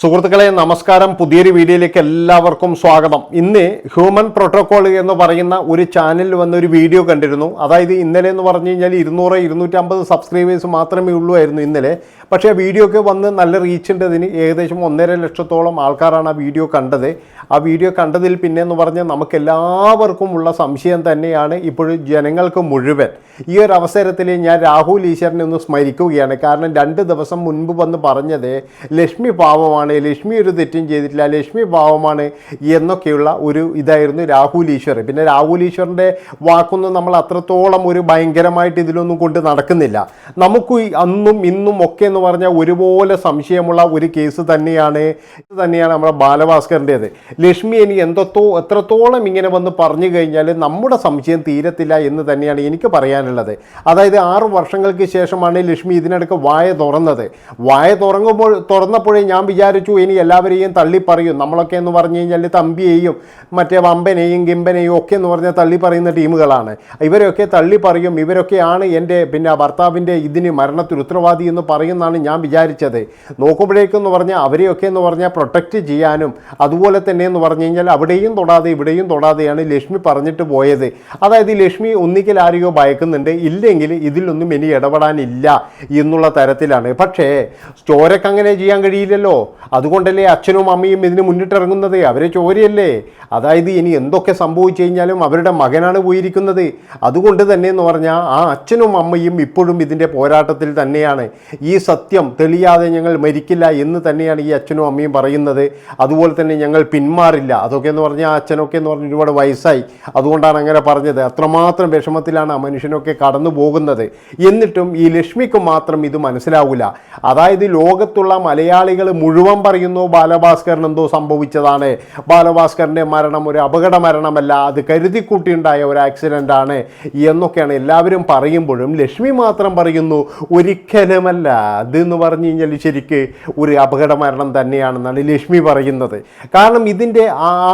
സുഹൃത്തുക്കളെ നമസ്കാരം. പുതിയൊരു വീഡിയോയിലേക്ക് എല്ലാവർക്കും സ്വാഗതം. ഇന്ന് ഹ്യൂമൻ പ്രോട്ടോകോൾ എന്ന് പറയുന്ന ഒരു ചാനലിൽ വന്ന ഒരു വീഡിയോ കണ്ടിരുന്നു. അതായത് ഇന്നലെ എന്ന് പറഞ്ഞു കഴിഞ്ഞാൽ ഇരുന്നൂറ് ഇരുന്നൂറ്റമ്പത് സബ്സ്ക്രൈബേഴ്സ് മാത്രമേ ഉള്ളൂമായിരുന്നു ഇന്നലെ. പക്ഷേ ആ വീഡിയോ ഒക്കെ വന്ന് നല്ല റീച്ച് ഉണ്ട്. ഇതിന് ഏകദേശം ഒന്നര ലക്ഷത്തോളം ആൾക്കാരാണ് ആ വീഡിയോ കണ്ടത്. ആ വീഡിയോ കണ്ടതിൽ പിന്നെ എന്ന് പറഞ്ഞാൽ നമുക്ക് എല്ലാവർക്കും ഉള്ള സംശയം തന്നെയാണ് ഇപ്പോഴും ജനങ്ങൾക്ക് മുഴുവൻ. ഈ ഒരു അവസരത്തിൽ ഞാൻ രാഹുൽ ഈശ്വരനെ ഒന്ന് സ്മരിക്കുകയാണ്. കാരണം രണ്ട് ദിവസം മുൻപ് വന്ന് പറഞ്ഞത് ലക്ഷ്മി പാവമാണ് ലക്ഷ്മി ഒരു തെറ്റും ചെയ്തിട്ടില്ല? ലക്ഷ്മി പാവമാണ് എന്നൊക്കെയുള്ള ഒരു ഇതായിരുന്നു രാഹുൽ ഈശ്വർ. പിന്നെ രാഹുൽ ഈശ്വറിന്റെ വാക്കൊന്നും നമ്മൾ അത്രത്തോളം ഒരു ഭയങ്കരമായിട്ട് ഇതിലൊന്നും കൊണ്ട് നടക്കുന്നില്ല. നമുക്ക് അന്നും ഇന്നും ഒക്കെ എന്ന് പറഞ്ഞാൽ ഒരുപോലെ സംശയമുള്ള ഒരു കേസ് തന്നെയാണ് ഇത് തന്നെയാണ് നമ്മുടെ ബാലഭാസ്കറിന്റേത് ലക്ഷ്മി ഇനി എന്തോ എത്രത്തോളം ഇങ്ങനെ വന്ന് പറഞ്ഞു കഴിഞ്ഞാൽ നമ്മുടെ സംശയം തീരത്തില്ല എന്ന് തന്നെയാണ് എനിക്ക് പറയാനുള്ളത്. അതായത് ആറ് വർഷങ്ങൾക്ക് ശേഷമാണ് ലക്ഷ്മി ഇതിനിടയ്ക്ക് വായ തുറന്നത്. വായ തുറങ്ങുമ്പോൾ തുറന്നപ്പോഴേ ഞാൻ വിചാരിച്ചു ഇനി എല്ലാവരെയും തള്ളിപ്പറയും. നമ്മളൊക്കെ എന്ന് പറഞ്ഞു കഴിഞ്ഞാൽ തമ്പിയെയും മറ്റേ വമ്പനെയും ഗിമ്പനെയും ഒക്കെ എന്ന് പറഞ്ഞാൽ തള്ളി പറയുന്ന ടീമുകളാണ്. ഇവരൊക്കെ തള്ളി പറയും ഇവരൊക്കെയാണ് എന്റെ പിന്നെ ഭർത്താവിന്റെ ഇതിന് മരണത്തിൽ ഉത്തരവാദി എന്ന് പറയുന്നതാണ് ഞാൻ വിചാരിച്ചത്. നോക്കുമ്പോഴേക്കെന്ന് പറഞ്ഞാൽ അവരെയൊക്കെ എന്ന് പറഞ്ഞാൽ പ്രൊട്ടക്റ്റ് ചെയ്യാനും അതുപോലെ തന്നെ എന്ന് പറഞ്ഞു കഴിഞ്ഞാൽ അവിടെയും തൊടാതെ ഇവിടെയും തൊടാതെയാണ് ലക്ഷ്മി പറഞ്ഞിട്ട് പോയത്. അതായത് ലക്ഷ്മി ഒന്നിക്കൽ ആരെയോ ഭയക്കുന്നുണ്ട് ഇല്ലെങ്കിൽ ഇതിലൊന്നും ഇനി ഇടപെടാനില്ല എന്നുള്ള തരത്തിലാണ്. പക്ഷേ സ്റ്റോരക്ക് അങ്ങനെ ചെയ്യാൻ കഴിയില്ലല്ലോ. അതുകൊണ്ടല്ലേ അച്ഛനും അമ്മയും ഇതിന് മുന്നിട്ടിറങ്ങുന്നത്? അവരെ ചോരയല്ലേ? അതായത് ഇനി എന്തൊക്കെ സംഭവിച്ചു കഴിഞ്ഞാലും അവരുടെ മകനാണ് പോയിരിക്കുന്നത്. അതുകൊണ്ട് തന്നെ എന്ന് പറഞ്ഞാൽ ആ അച്ഛനും അമ്മയും ഇപ്പോഴും ഇതിന്റെ പോരാട്ടത്തിൽ തന്നെയാണ്. ഈ സത്യം തെളിയാതെ ഞങ്ങൾ മരിക്കില്ല എന്ന് തന്നെയാണ് ഈ അച്ഛനും അമ്മയും പറയുന്നത്. അതുപോലെ തന്നെ ഞങ്ങൾ പിന്മാറില്ല. അതൊക്കെ എന്ന് പറഞ്ഞാൽ അച്ഛനൊക്കെ എന്ന് പറഞ്ഞാൽ ഒരുപാട് വയസ്സായി. അതുകൊണ്ടാണ് അങ്ങനെ പറഞ്ഞത്. അത്രമാത്രം വിഷമത്തിലാണ് ആ മനുഷ്യനൊക്കെ കടന്നു പോകുന്നത്. എന്നിട്ടും ഈ ലക്ഷ്മിക്ക് മാത്രം ഇത് മനസ്സിലാവില്ല അതായത് ലോകത്തുള്ള മലയാളികൾ മുഴുവൻ പറയുന്നു ബാലഭാസ്കറിന് എന്തോ സംഭവിച്ചതാണ്. ബാലഭാസ്കറിന്റെ മരണം ഒരു അപകട മരണമല്ല അത് കരുതിക്കൂട്ടിയുണ്ടായ ഒരു ആക്സിഡന്റ് ആണ് എന്നൊക്കെയാണ് എല്ലാവരും പറയുമ്പോഴും ലക്ഷ്മി മാത്രം പറയുന്നു ഒരിക്കലുമല്ല അതെന്ന് പറഞ്ഞു കഴിഞ്ഞാൽ ശരിക്ക് ഒരു അപകട മരണം തന്നെയാണെന്നാണ് ലക്ഷ്മി പറയുന്നത്. കാരണം ഇതിന്റെ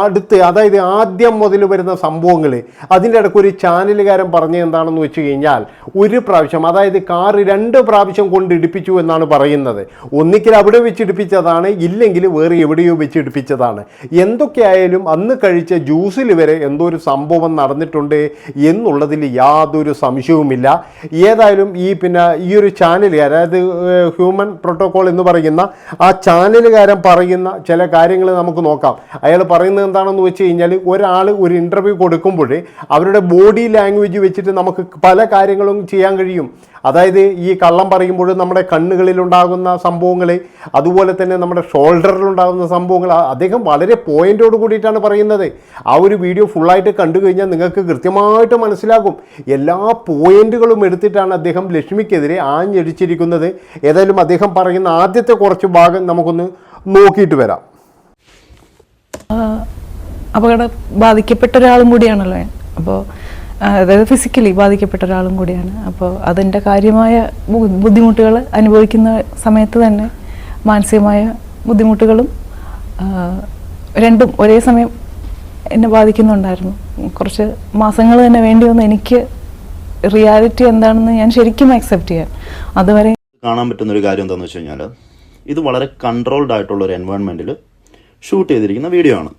അടുത്ത് അതായത് ആദ്യം മുതൽ വരുന്ന സംഭവങ്ങൾ അതിന്റെ ഇടയ്ക്ക് ഒരു ചാനലുകാരൻ പറഞ്ഞത് എന്താണെന്ന് വെച്ച് കഴിഞ്ഞാൽ ഒരു പ്രാവശ്യം അതായത് കാറ് രണ്ട് പ്രാവശ്യം കൊണ്ട് ഇടിപ്പിച്ചു എന്നാണ് പറയുന്നത്. ഒന്നിക്കൽ അവിടെ വെച്ച് ഇടിപ്പിച്ചതാണ് ഇല്ലെങ്കിൽ വേറെ എവിടെയോ വെച്ച് ഇടിപ്പിച്ചതാണ് എന്തൊക്കെയായാലും അന്ന് കഴിച്ച ജ്യൂസിൽ വരെ എന്തോ ഒരു സംഭവം നടന്നിട്ടുണ്ട് എന്നുള്ളതിൽ യാതൊരു സംശയവുമില്ല. ഏതായാലും ഈ പിന്നെ ഈ ഒരു ചാനലുകാർ അതായത് ഹ്യൂമൻ പ്രോട്ടോകോൾ എന്ന് പറയുന്ന ആ ചാനലുകാരൻ പറയുന്ന ചില കാര്യങ്ങൾ നമുക്ക് നോക്കാം. അയാൾ പറയുന്നത് എന്താണെന്ന് വെച്ച് കഴിഞ്ഞാൽ ഒരാൾ ഒരു ഇന്റർവ്യൂ കൊടുക്കുമ്പോൾ അവരുടെ ബോഡി ലാംഗ്വേജ് വെച്ചിട്ട് നമുക്ക് പല കാര്യങ്ങളും ചെയ്യാൻ കഴിയും. അതായത് ഈ കള്ളം പറയുമ്പോൾ നമ്മുടെ കണ്ണുകളിലുണ്ടാകുന്ന സംഭവങ്ങൾ അതുപോലെ തന്നെ നമ്മുടെ ഷോൾഡറിലുണ്ടാകുന്ന സംഭവങ്ങൾ അദ്ദേഹം വളരെ പോയിന്റോട് കൂടിയിട്ടാണ് പറയുന്നത്. ആ ഒരു വീഡിയോ ഫുള്ളായിട്ട് കണ്ടു കഴിഞ്ഞാൽ നിങ്ങൾക്ക് കൃത്യമായിട്ട് മനസ്സിലാകും. എല്ലാ പോയിന്റുകളും എടുത്തിട്ടാണ് അദ്ദേഹം ലക്ഷ്മിക്കെതിരെ ആഞ്ഞടിച്ചിരിക്കുന്നത്. ഏതായാലും അദ്ദേഹം പറയുന്ന ആദ്യത്തെ കുറച്ച് ഭാഗം നമുക്കൊന്ന് നോക്കിയിട്ട് വരാം. അപകടം ബാധിക്കപ്പെട്ട ഒരാളും കൂടിയാണല്ലോ അപ്പോൾ അതായത് ഫിസിക്കലി ബാധിക്കപ്പെട്ട ഒരാളും കൂടിയാണ്. അപ്പോൾ അതിന്റെ കാര്യമായ ബുദ്ധിമുട്ടുകൾ അനുഭവിക്കുന്ന സമയത്ത് തന്നെ മാനസികമായ ബുദ്ധിമുട്ടുകളും രണ്ടും ഒരേ സമയം എന്നെ ബാധിക്കുന്നുണ്ടായിരുന്നു. കുറച്ച് മാസങ്ങൾ തന്നെ വേണ്ടി വന്ന് എനിക്ക് റിയാലിറ്റി എന്താണെന്ന് ഞാൻ ശരിക്കും അക്സെപ്റ്റ് ചെയ്യാൻ. അതുവരെ കാണാൻ പറ്റുന്ന ഒരു കാര്യം എന്താണെന്ന് വെച്ച് കഴിഞ്ഞാൽ ഇത് വളരെ കൺട്രോൾഡ് ആയിട്ടുള്ള ഒരു എൻവയോൺമെന്റിൽ ഷൂട്ട് ചെയ്തിരിക്കുന്ന വീഡിയോ ആണ്.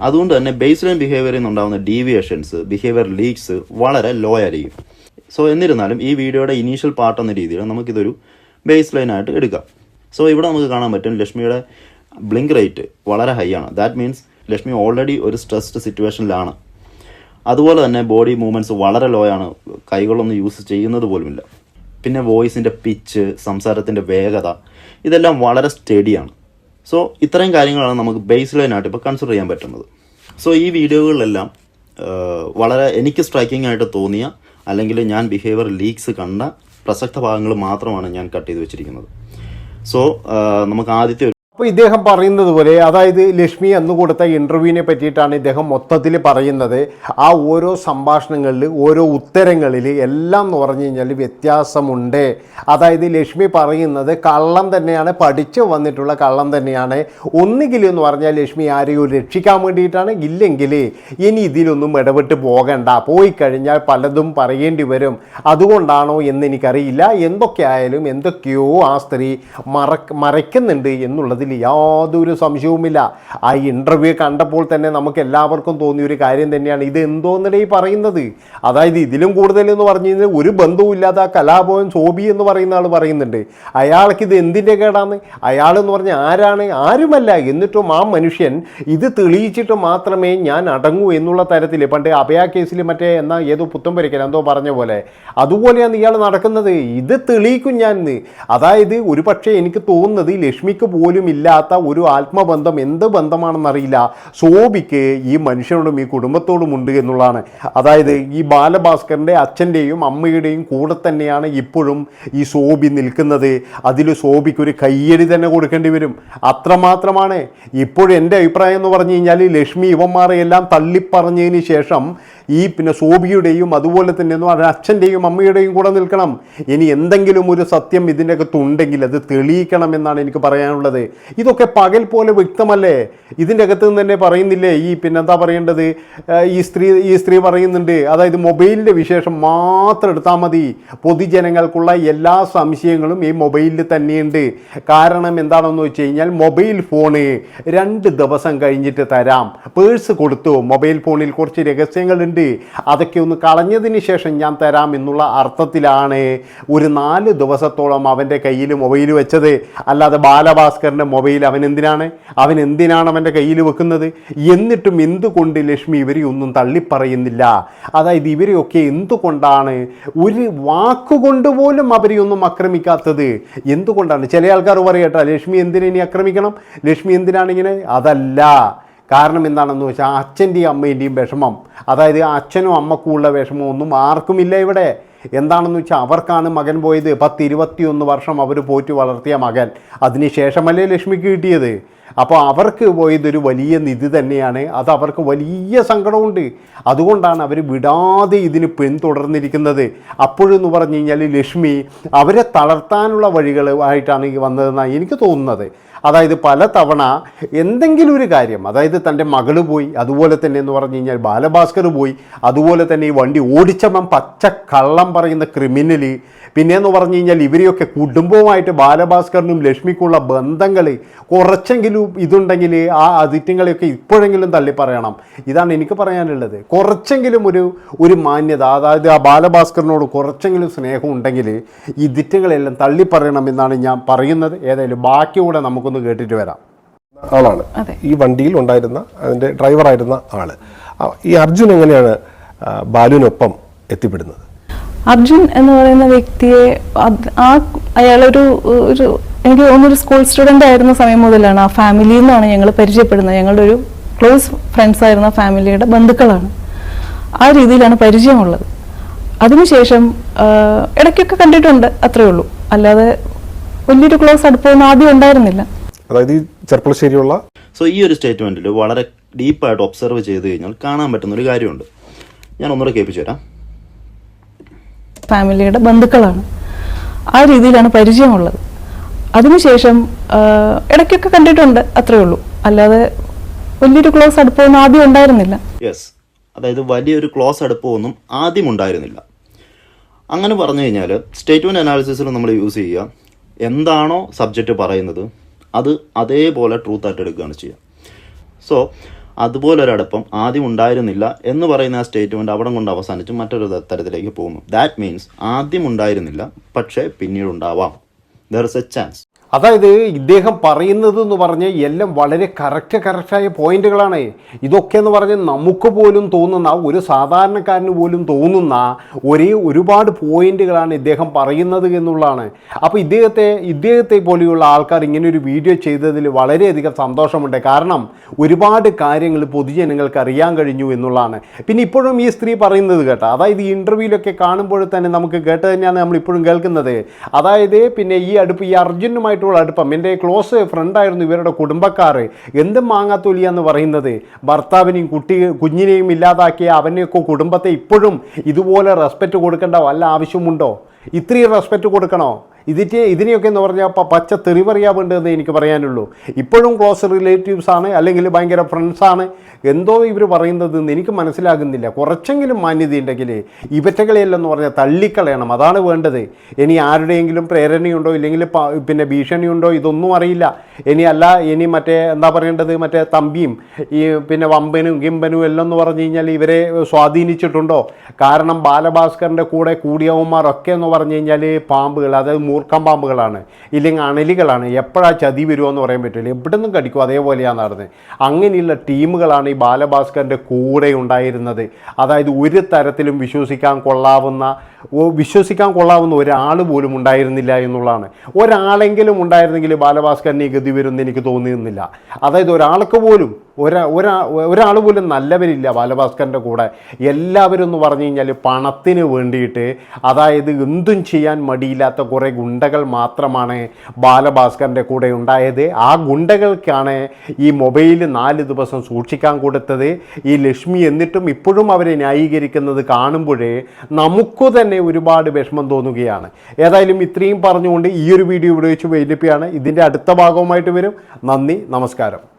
അതുകൊണ്ട് തന്നെ ബേസ് ലൈൻ ബിഹേവിയറിൽ നിന്നുണ്ടാകുന്ന ഡീവിയേഷൻസ് ബിഹേവിയർ ലീക്സ് വളരെ ലോ ആയിരിക്കും. സോ എന്നിരുന്നാലും ഈ വീഡിയോയുടെ ഇനീഷ്യൽ പാർട്ട് എന്ന രീതിയിൽ നമുക്കിതൊരു ബേസ് ലൈൻ ആയിട്ട് എടുക്കാം. സോ ഇവിടെ നമുക്ക് കാണാൻ പറ്റും ലക്ഷ്മിയുടെ ബ്ലിങ്ക് റേറ്റ് വളരെ ഹൈ ആണ്. ദാറ്റ് മീൻസ് ലക്ഷ്മി ഓൾറെഡി ഒരു സ്ട്രെസ്ഡ് സിറ്റുവേഷനിലാണ് അതുപോലെ തന്നെ ബോഡി മൂവ്മെന്റ്സ് വളരെ ലോ ആണ്. കൈകളൊന്നും യൂസ് ചെയ്യുന്നത് പോലുമില്ല. പിന്നെ വോയിസിന്റെ പിച്ച് സംസാരത്തിന്റെ വേഗത ഇതെല്ലാം വളരെ സ്റ്റഡിയാണ് സോ ഇത്രയും കാര്യങ്ങളാണ് നമുക്ക് ബേസ് ലൈനായിട്ട് ഇപ്പോൾ കൺസിഡർ ചെയ്യാൻ പറ്റുന്നത്. സോ ഈ വീഡിയോകളിലെല്ലാം വളരെ എനിക്ക് സ്ട്രൈക്കിംഗ് ആയിട്ട് തോന്നിയ അല്ലെങ്കിൽ ഞാൻ ബിഹേവിയർ ലീക്സ് കണ്ട പ്രസക്ത ഭാഗങ്ങൾ മാത്രമാണ് ഞാൻ കട്ട് ചെയ്ത് വെച്ചിരിക്കുന്നത്. സോ നമുക്ക് ആദ്യത്തെ അപ്പോൾ ഇദ്ദേഹം പറയുന്നത് പോലെ അതായത് ലക്ഷ്മി അന്ന് കൊടുത്ത ഇന്റർവ്യൂവിനെ പറ്റിയിട്ടാണ് ഇദ്ദേഹം മൊത്തത്തിൽ പറയുന്നത്. ആ ഓരോ സംഭാഷണങ്ങളിൽ ഓരോ ഉത്തരങ്ങളിൽ എല്ലാം എന്ന് പറഞ്ഞു കഴിഞ്ഞാൽ വ്യത്യാസമുണ്ട്. അതായത് ലക്ഷ്മി പറയുന്നത് കള്ളം തന്നെയാണ് പഠിച്ചു വന്നിട്ടുള്ള കള്ളം തന്നെയാണ്. ഒന്നുകിൽ എന്ന് പറഞ്ഞാൽ ലക്ഷ്മി ആരെയും രക്ഷിക്കാൻ വേണ്ടിയിട്ടാണ് ഇല്ലെങ്കിൽ ഇനി ഇതിലൊന്നും ഇടപെട്ട് പോകണ്ട. പോയി കഴിഞ്ഞാൽ പലതും പറയേണ്ടി വരും. അതുകൊണ്ടാണോ എന്ന് എനിക്കറിയില്ല. എന്തൊക്കെ ആയാലും എന്തൊക്കെയോ ആ സ്ത്രീ മറ മറയ്ക്കുന്നുണ്ട് എന്നുള്ളതിൽ എന്നുള്ളതിൽ യാതൊരു സംശയവുമില്ല. ആ ഇന്റർവ്യൂ കണ്ടപ്പോൾ തന്നെ നമുക്ക് എല്ലാവർക്കും തോന്നിയ ഒരു കാര്യം തന്നെയാണ്. ഇത് എന്തോന്നിടെ ഈ പറയുന്നത്? അതായത് ഇതിലും കൂടുതൽ എന്ന് പറഞ്ഞു കഴിഞ്ഞാൽ ഒരു ബന്ധവുമില്ലാത്ത ആ കലാഭവൻ സോബി എന്ന് പറയുന്ന ആൾ പറയുന്നുണ്ട്. അയാൾക്ക് ഇത് എന്തിന്റെ കേടാന്ന്? അയാളെന്ന് പറഞ്ഞാൽ ആരാണ്? ആരുമല്ല. എന്നിട്ടും ആ മനുഷ്യൻ ഇത് തെളിയിച്ചിട്ട് മാത്രമേ ഞാൻ അടങ്ങൂ എന്നുള്ള തരത്തിൽ. പണ്ട് അഭയ കേസിൽ മറ്റേ എന്നാ ഏതോ പുത്തമ്പരിക്കൽ എന്തോ പറഞ്ഞ പോലെ. അതുപോലെയാണ് ഇയാൾ നടക്കുന്നത്. ഇത് തെളിയിക്കും ഞാൻ. അതായത് ഒരു പക്ഷേ എനിക്ക് തോന്നുന്നത് ലക്ഷ്മിക്ക് പോലും ഇല്ലാത്ത ഒരു ആത്മബന്ധം എന്ത് ബന്ധമാണെന്നറിയില്ല. സോബിക്ക് ഈ മനുഷ്യനോടും ഈ കുടുംബത്തോടും ഉണ്ട് എന്നുള്ളതാണ്. അതായത് ഈ ബാലഭാസ്കറിന്റെ അച്ഛന്റെയും അമ്മയുടെയും കൂടെ തന്നെയാണ് ഇപ്പോഴും ഈ സോബി നിൽക്കുന്നത്. അതിൽ സോബിക്ക് ഒരു കയ്യടി തന്നെ കൊടുക്കേണ്ടി വരും. അത്രമാത്രമാണ്. ഇപ്പോഴും എന്റെ അഭിപ്രായം എന്ന് പറഞ്ഞു കഴിഞ്ഞാൽ ലക്ഷ്മി ഇവന്മാരെ എല്ലാം തള്ളിപ്പറഞ്ഞതിന് ശേഷം ഈ പിന്നെ സോബിയുടെയും അതുപോലെ തന്നെ അത് അച്ഛന്റെയും അമ്മയുടെയും കൂടെ നിൽക്കണം. ഇനി എന്തെങ്കിലും ഒരു സത്യം ഇതിന്റെ അകത്തുണ്ടെങ്കിൽ അത് തെളിയിക്കണം എന്നാണ് എനിക്ക് പറയാനുള്ളത്. ഇതൊക്കെ പകൽ പോലെ വ്യക്തമല്ലേ? ഇതിന്റെ അകത്ത് നിന്ന് തന്നെ പറയുന്നില്ലേ? ഈ പിന്നെ എന്താ പറയേണ്ടത്? ഈ സ്ത്രീ ഈ സ്ത്രീ പറയുന്നുണ്ട്. അതായത് മൊബൈലിന്റെ വിശേഷം മാത്രം എടുത്താൽ മതി. പൊതുജനങ്ങൾക്കുള്ള എല്ലാ സംശയങ്ങളും ഈ മൊബൈലിൽ തന്നെയുണ്ട്. കാരണം എന്താണെന്ന് വെച്ച് കഴിഞ്ഞാൽ മൊബൈൽ ഫോണ് രണ്ട് ദിവസം കഴിഞ്ഞിട്ട് തരാം. പേഴ്സ് കൊടുത്തു മൊബൈൽ ഫോണിൽ കുറച്ച് രഹസ്യങ്ങളുണ്ട്. അതൊക്കെ ഒന്ന് കളഞ്ഞതിന് ശേഷം ഞാൻ തരാം എന്നുള്ള അർത്ഥത്തിലാണ് ഒരു നാല് ദിവസത്തോളം അവന്റെ കയ്യിൽ മൊബൈൽ വെച്ചത്. അല്ലാതെ ബാലഭാസ്കറിന്റെ മൊബൈൽ അവൻ എന്തിനാണ്? അവൻ എന്തിനാണ് അവന്റെ കയ്യിൽ വെക്കുന്നത്? എന്നിട്ടും എന്തുകൊണ്ട് ലക്ഷ്മി ഇവരെ ഒന്നും തള്ളിപ്പറയുന്നില്ല? അതായത് ഇവരെയൊക്കെ എന്തുകൊണ്ടാണ് ഒരു വാക്കുകൊണ്ട് പോലും അവരെ ഒന്നും ആക്രമിക്കാത്തത്? എന്തുകൊണ്ടാണ്? ചില ആൾക്കാർ പറയട്ടെ ലക്ഷ്മി എന്തിനെ ഇനി ആക്രമിക്കണം? ലക്ഷ്മി എന്തിനാണ് ഇങ്ങനെ? അതല്ല. കാരണം എന്താണെന്ന് വെച്ചാൽ അച്ഛന്റെയും അമ്മേന്റെയും വിഷമം. അതായത് അച്ഛനും അമ്മക്കുമുള്ള വിഷമം ഒന്നും ആർക്കുമില്ല ഇവിടെ. എന്താണെന്ന് വെച്ചാൽ അവർക്കാണ് മകൻ പോയത്. പത്ത് ഇരുപത്തിയൊന്ന് വർഷം അവർ പോറ്റി വളർത്തിയ മകൻ. അതിനുശേഷമല്ലേ ലക്ഷ്മിക്ക് കിട്ടിയത്? അപ്പോൾ അവർക്ക് പോയതൊരു വലിയ നിധി തന്നെയാണ്. അത് അവർക്ക് വലിയ സങ്കടമുണ്ട്. അതുകൊണ്ടാണ് അവർ വിടാതെ ഇതിന് പിന്തുടർന്നിരിക്കുന്നത്. അപ്പോഴെന്ന് പറഞ്ഞു കഴിഞ്ഞാൽ ലക്ഷ്മി അവരെ തളർത്താനുള്ള വഴികൾ ആയിട്ടാണ് വന്നതെന്നാണ് എനിക്ക് തോന്നുന്നത്. അതായത് പല തവണ എന്തെങ്കിലും ഒരു കാര്യം അതായത് തന്റെ മകൾ പോയി അതുപോലെ തന്നെ എന്ന് പറഞ്ഞു കഴിഞ്ഞാൽ ബാലഭാസ്കർ പോയി അതുപോലെ തന്നെ ഈ വണ്ടി ഓടിച്ചവൻ പച്ച കള്ളം പറയുന്ന ക്രിമിനൽ പിന്നെയെന്ന് പറഞ്ഞു കഴിഞ്ഞാൽ ഇവരെയൊക്കെ കുടുംബവുമായിട്ട് ബാലഭാസ്കറിനും ലക്ഷ്മിക്കുള്ള ബന്ധങ്ങൾ കുറച്ചെങ്കിലും ഇതുണ്ടെങ്കിൽ ആ അതിറ്റങ്ങളെയൊക്കെ ഇപ്പോഴെങ്കിലും തള്ളി പറയണം. ഇതാണ് എനിക്ക് പറയാനുള്ളത്. കുറച്ചെങ്കിലും ഒരു ഒരു മാന്യത അതായത് ആ ബാലഭാസ്കറിനോട് കുറച്ചെങ്കിലും സ്നേഹം ഉണ്ടെങ്കിൽ ഈ ദിറ്റങ്ങളെല്ലാം തള്ളി പറയണം എന്നാണ് ഞാൻ പറയുന്നത്. ഏതായാലും ബാക്കി കൂടെ നമുക്കൊന്ന് കേട്ടിട്ട് വരാം. ആളാണ്. അതെ. ഈ വണ്ടിയിൽ ഉണ്ടായിരുന്ന അതിന്റെ ഡ്രൈവറായിരുന്ന ആൾ. ആൾ ഈ അർജുൻ എങ്ങനെയാണ് ബാലുവിനൊപ്പം എത്തിപ്പെടുന്നത്? അർജുൻ എന്ന് പറയുന്ന വ്യക്തിയെ ആ അയാളൊരു ഒരു എനിക്ക് തോന്നുന്നൊരു സ്കൂൾ സ്റ്റുഡന്റ് ആയിരുന്ന സമയം മുതലാണ് ആ ഫാമിലി നിന്നാണ് ഞങ്ങൾ പരിചയപ്പെടുന്നത്. ഞങ്ങളുടെ ഒരു ക്ലോസ് ഫ്രണ്ട്സ് ആയിരുന്ന ഫാമിലിയുടെ ബന്ധുക്കളാണ്. ആ രീതിയിലാണ് പരിചയമുള്ളത്. അതിനുശേഷം ഇടയ്ക്കൊക്കെ കണ്ടിട്ടുണ്ട് അത്രേ ഉള്ളൂ. അല്ലാതെ വലിയൊരു ക്ലോസ് അടുപ്പമൊന്നും ആദ്യം ഉണ്ടായിരുന്നില്ല. അതായത് ഈ ചെർപ്പളശ്ശേരിയുള്ള സോ ഈ ഒരു സ്റ്റേറ്റ്മെന്റിൽ വളരെ ഡീപ്പായിട്ട് ഒബ്സർവ് ചെയ്ത് കഴിഞ്ഞാൽ കാണാൻ പറ്റുന്ന ഒരു കാര്യമുണ്ട്. ഞാൻ ഒന്നുകൂടെ കേൾപ്പിച്ചു തരാം. ഫാമിലിയുടെ ബന്ധുക്കളാണ്. ആ രീതിയിലാണ് പരിചയമുള്ളത്. അതിനുശേഷം ഇടയ്ക്കൊക്കെ കണ്ടിട്ടുണ്ട് അത്രേ ഉള്ളൂ. അല്ലാതെ വലിയൊരു ക്ലോസ് അടുപ്പമൊന്നും ആദ്യം ഉണ്ടായിരുന്നില്ല. യെസ് അതായത് വലിയൊരു ക്ലോസ് അടുപ്പമൊന്നും ആദ്യം ഉണ്ടായിരുന്നില്ല. അങ്ങനെ പറഞ്ഞു കഴിഞ്ഞാൽ സ്റ്റേറ്റ്മെന്റ് അനാലിസിസിൽ നമ്മൾ യൂസ് ചെയ്യുക. എന്താണോ സബ്ജക്റ്റ് പറയുന്നത് അത് അതേപോലെ ട്രൂത്ത് ആയിട്ട് എടുക്കുകയാണ് ചെയ്യുക. സോ അതുപോലെ ഒരടുപ്പം ആദ്യം ഉണ്ടായിരുന്നില്ല എന്ന് പറയുന്ന ആ സ്റ്റേറ്റ്മെന്റ് അവിടെ കൊണ്ട് അവസാനിച്ച് മറ്റൊരു തരത്തിലേക്ക് പോകുന്നു. ദാറ്റ് മീൻസ് ആദ്യം ഉണ്ടായിരുന്നില്ല പക്ഷേ പിന്നീട് ഉണ്ടാവാം there is a chance. അതായത് ഇദ്ദേഹം പറയുന്നത് എന്ന് പറഞ്ഞ് എല്ലാം വളരെ കറക്റ്റ് കറക്റ്റായ പോയിന്റുകളാണ്. ഇതൊക്കെ എന്ന് പറഞ്ഞ് നമുക്ക് പോലും തോന്നുന്ന ഒരു സാധാരണക്കാരന് പോലും തോന്നുന്ന ഒരേ ഒരുപാട് പോയിന്റുകളാണ് ഇദ്ദേഹം പറയുന്നത് എന്നുള്ളതാണ്. അപ്പോൾ ഇദ്ദേഹത്തെ ഇദ്ദേഹത്തെ പോലെയുള്ള ആൾക്കാർ ഇങ്ങനെ ഒരു വീഡിയോ ചെയ്തതിൽ വളരെയധികം സന്തോഷമുണ്ട്. കാരണം ഒരുപാട് കാര്യങ്ങൾ പൊതുജനങ്ങൾക്ക് അറിയാൻ കഴിഞ്ഞു എന്നുള്ളതാണ്. പിന്നെ ഇപ്പോഴും ഈ സ്ത്രീ പറയുന്നത് കേട്ടോ. അതായത് ഈ ഇന്റർവ്യൂവിലൊക്കെ കാണുമ്പോൾ തന്നെ നമുക്ക് കേട്ട് തന്നെയാണ് നമ്മൾ ഇപ്പോഴും കേൾക്കുന്നത്. അതായത് പിന്നെ ഈ അടുപ്പ് ഈ അർജുനുമായിട്ടുള്ള അടുപ്പം എന്റെ ക്ലോസ് ഫ്രണ്ടായിരുന്നു ഇവരുടെ കുടുംബക്കാർ എന്ത് മാങ്ങാത്തൊലിയ എന്ന് പറയുന്നത്. ഭർത്താവിനെയും കുട്ടി കുഞ്ഞിനെയും ഇല്ലാതാക്കിയ അവനെയൊക്കെ കുടുംബത്തെ ഇപ്പോഴും ഇതുപോലെ റെസ്പെക്റ്റ് കൊടുക്കേണ്ട വല്ല ആവശ്യമുണ്ടോ? ഇത്രയും റെസ്പെക്റ്റ് കൊടുക്കണോ? ഇതിറ്റ് ഇതിനെയൊക്കെ എന്ന് പറഞ്ഞാൽ പച്ച തെറിവറിയാവുണ്ടെന്ന് എനിക്ക് പറയാനുള്ളൂ. ഇപ്പോഴും ക്ലോസ് റിലേറ്റീവ്സ് ആണ് അല്ലെങ്കിൽ ഭയങ്കര ഫ്രണ്ട്സാണ് എന്തോ ഇവർ പറയുന്നത് എന്ന് എനിക്ക് മനസ്സിലാകുന്നില്ല. കുറച്ചെങ്കിലും മാന്യത ഉണ്ടെങ്കിൽ ഇവറ്റകളെയല്ലെന്ന് പറഞ്ഞാൽ തള്ളിക്കളയണം. അതാണ് വേണ്ടത്. ഇനി ആരുടെയെങ്കിലും പ്രേരണയുണ്ടോ ഇല്ലെങ്കിൽ പിന്നെ ഭീഷണിയുണ്ടോ ഇതൊന്നും അറിയില്ല. ഇനി അല്ല ഇനി മറ്റേ എന്താ പറയേണ്ടത്? മറ്റേ തമ്പിയും ഈ പിന്നെ വമ്പനും ഗിമ്പനും എല്ലാം എന്ന് പറഞ്ഞു കഴിഞ്ഞാൽ ഇവരെ സ്വാധീനിച്ചിട്ടുണ്ടോ? കാരണം ബാലഭാസ്കറിന്റെ കൂടെ കൂടിയവന്മാരൊക്കെ എന്ന് പറഞ്ഞു കഴിഞ്ഞാൽ പാമ്പുകൾ അതായത് മൂർഖം പാമ്പുകളാണ് ഇല്ലെങ്കിൽ അണലികളാണ്. എപ്പോഴാണ് ചതി വരുമോ എന്ന് പറയാൻ പറ്റില്ല. എവിടെ നിന്നും കടിക്കും. അതേപോലെയാണ് നടന്നത്. അങ്ങനെയുള്ള ടീമുകളാണ് ഈ ബാലഭാസ്കറിന്റെ കൂടെ ഉണ്ടായിരുന്നത്. അതായത് ഒരു തരത്തിലും വിശ്വസിക്കാൻ കൊള്ളാവുന്ന വിശ്വസിക്കാൻ കൊള്ളാവുന്ന ഒരാൾ പോലും ഉണ്ടായിരുന്നില്ല എന്നുള്ളതാണ്. ഒരാളെങ്കിലും ഉണ്ടായിരുന്നെങ്കിൽ ബാലഭാസ്കറിന് ഈ ഗതി വരുമെന്ന് എനിക്ക് തോന്നിയിരുന്നില്ല. അതായത് ഒരാൾക്ക് പോലും ഒരാ ഒരാ ഒരാൾ പോലും നല്ലവരില്ല ബാലഭാസ്കറിന്റെ കൂടെ. എല്ലാവരും എന്ന് പറഞ്ഞു കഴിഞ്ഞാൽ പണത്തിന് വേണ്ടിയിട്ട് അതായത് എന്തും ചെയ്യാൻ മടിയില്ലാത്ത കുറേ ഗുണ്ടകൾ മാത്രമാണ് ബാലഭാസ്കറിന്റെ കൂടെ ഉണ്ടായത്. ആ ഗുണ്ടകൾക്കാണ് ഈ മൊബൈൽ നാല് ദിവസം സൂക്ഷിക്കാൻ കൊടുത്തത്. ഈ ലക്ഷ്മി എന്നിട്ടും ഇപ്പോഴും അവരെ ന്യായീകരിക്കുന്നത് കാണുമ്പോഴേ നമുക്ക് തന്നെ ഒരുപാട് വിഷമം തോന്നുകയാണ്. ഏതായാലും ഇത്രയും പറഞ്ഞുകൊണ്ട് ഈ ഒരു വീഡിയോ ഇവിടെ വെച്ച് വൈകിപ്പിക്കുകയാണ്. ഇതിന്റെ അടുത്ത ഭാഗവുമായിട്ട് വരും. നന്ദി നമസ്കാരം.